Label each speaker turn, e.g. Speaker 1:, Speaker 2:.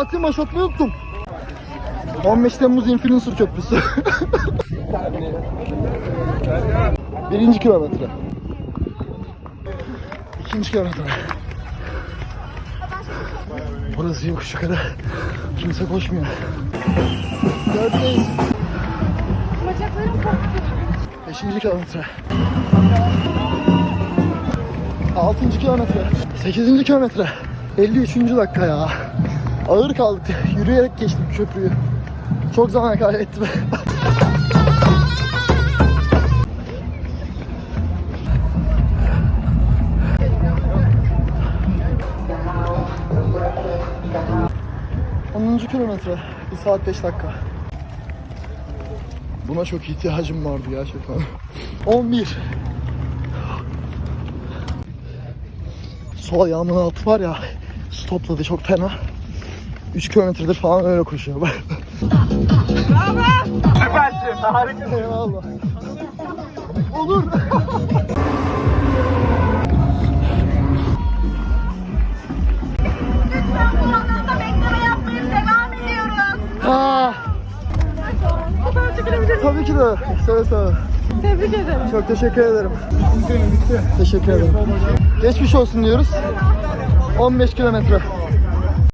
Speaker 1: saati başlatmayı unuttum. 15 Temmuz Influencer Köprüsü. Birinci kilometre. İkinci kilometre. Burası yokuş yukarı. Kimse koşmuyor. Dörtteyiz.
Speaker 2: Bacaklarım koptu.
Speaker 1: Beşinci kilometre. Altıncı kilometre. Sekizinci kilometre. 53. dakika ya. Ağır kaldık. Yürüyerek geçtim köprüyü. Çok zaman kaybettim. Onuncu kilometre. 1 saat 5 dakika. Buna çok ihtiyacım vardı gerçekten. 11. Sol ayağımın altı var ya stopladı çok fena. 3 kilometredir falan öyle koşuyor. Bravo! Süpersin. Harika. Eyvallah. Olur. Aa, tabii ki de. Seve seve.
Speaker 2: Tebrik ederim.
Speaker 1: Çok teşekkür ederim. Teşekkür ederim. Geçmiş olsun diyoruz. 15 kilometre.